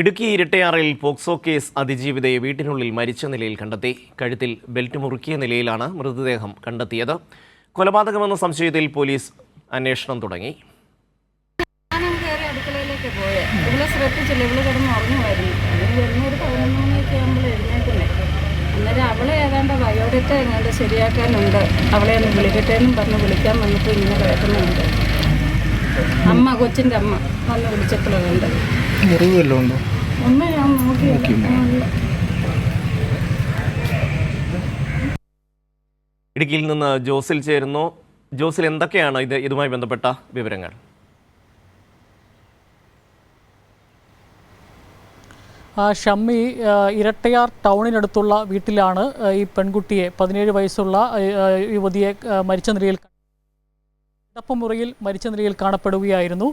ഇടുക്കി ഇരട്ടയാറിൽ POCSO case അതിജീവിതയെ വീട്ടിനുള്ളിൽ മരിച്ച നിലയിൽ കണ്ടെത്തി. കഴുത്തിൽ ബെൽറ്റ് മുറുക്കിയ നിലയിലാണ് മൃതദേഹം കണ്ടെത്തിയത്. കൊലപാതകമെന്ന സംശയത്തിൽ പോലീസ് അന്വേഷണം തുടങ്ങി. അവളെ ശരിയാക്കാനുണ്ട്. അവളെ ഒന്ന് വിളിക്കട്ടെ എന്നും പറഞ്ഞ് വിളിക്കാൻ വന്നപ്പോൾ ഇങ്ങനെ കിടക്കുന്നുണ്ട്. അമ്മ കൊച്ചിന്റെ അമ്മ. വന്ന് വിളിച്ചപ്പോഴുണ്ട് മുറിവ് വല്ലതും ഉണ്ടോ ഒന്നും ഞാൻ നോക്കിയില്ല ഇടുക്കിയിൽ നിന്ന് ജോസിൽ ചേരുന്നു. ജോസിൽ എന്തൊക്കെയാണ് ഇത് ഇതുമായി ബന്ധപ്പെട്ട വിവരങ്ങൾ? ആ, ഷമ്മി ഇരട്ടയാർ ടൗണിനടുത്തുള്ള വീട്ടിലാണ് ഈ പെൺകുട്ടിയെ പതിനേഴ് വയസ്സുള്ള യുവതിയെ മരിച്ച നിലയിൽ കിടപ്പുമുറിയിൽ മരിച്ച നിലയിൽ കാണപ്പെടുകയായിരുന്നു.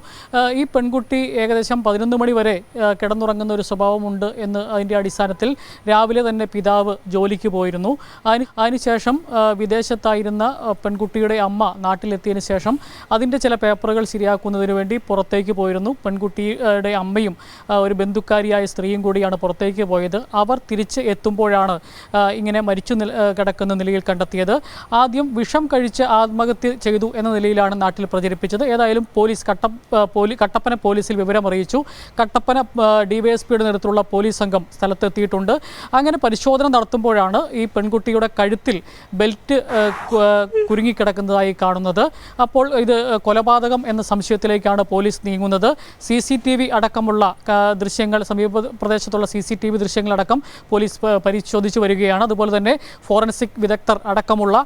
ഈ പെൺകുട്ടി ഏകദേശം പതിനൊന്ന് മണി വരെ കിടന്നുറങ്ങുന്ന ഒരു സ്വഭാവമുണ്ട് എന്ന് അതിന്റെ അടിസ്ഥാനത്തിൽ രാവിലെ തന്നെ പിതാവ് ജോലിക്ക് പോയിരുന്നു. അതിന് അതിനുശേഷം വിദേശത്തായിരുന്ന പെൺകുട്ടിയുടെ അമ്മ നാട്ടിലെത്തിയതിന് ശേഷം അതിന്റെ ചില പേപ്പറുകൾ ശരിയാക്കുന്നതിന് വേണ്ടി പുറത്തേക്ക് പോയിരുന്നു. പെൺകുട്ടിയുടെ അമ്മയും ഒരു ബന്ധുക്കാരിയായ സ്ത്രീയും കൂടിയാണ് പുറത്തേക്ക് പോയത്. അവർ തിരിച്ച് എത്തുമ്പോഴാണ് ഇങ്ങനെ മരിച്ചു കിടക്കുന്ന നിലയിൽ കണ്ടെത്തിയത്. ആദ്യം വിഷം കഴിച്ച് ആത്മഹത്യ ചെയ്തു എന്ന നിലയിലാണ് നാട്ടിൽ പ്രചരിപ്പിച്ചത്. ഏതായാലും പോലീസ് കട്ട പോലീ കട്ടപ്പന പോലീസിൽ വിവരം അറിയിച്ചു. കട്ടപ്പന ഡിവൈഎസ്പിയുടെ നേതൃത്വത്തിലുള്ള പോലീസ് സംഘം സ്ഥലത്തെത്തിയിട്ടുണ്ട്. അങ്ങനെ പരിശോധന നടത്തുമ്പോഴാണ് ഈ പെൺകുട്ടിയുടെ കഴുത്തിൽ ബെൽറ്റ് കുരുങ്ങിക്കിടക്കുന്നതായി കാണുന്നത്. അപ്പോൾ ഇത് കൊലപാതകം എന്ന സംശയത്തിലേക്കാണ് പോലീസ് നീങ്ങുന്നത്. സി സി ടി വി അടക്കമുള്ള ദൃശ്യങ്ങൾ സമീപ പ്രദേശത്തുള്ള സി സി ടി വി ദൃശ്യങ്ങളടക്കം പോലീസ് പരിശോധിച്ചു വരികയാണ്. അതുപോലെ തന്നെ ഫോറൻസിക് വിദഗ്ധർ അടക്കമുള്ള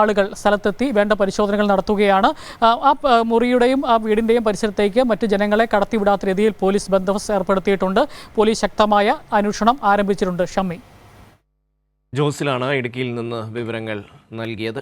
ആളുകൾ സ്ഥലത്തെത്തി വേണ്ട പരിശോധനകൾ നടത്തുകയാണ്. ആ, മുറിയുടെയും ആ വീടിന്റെയും പരിസരത്തേക്ക് മറ്റു ജനങ്ങളെ കടത്തിവിടാത്ത രീതിയിൽ പോലീസ് ബന്ദോബസ്ത് ഏർപ്പെടുത്തിയിട്ടുണ്ട്. പോലീസ് ശക്തമായ അന്വേഷണം ആരംഭിച്ചിട്ടുണ്ട്. ഷമ്മി. ജോസിലാണ് ഇടുക്കിയിൽ നിന്ന് വിവരങ്ങൾ നൽകിയത്.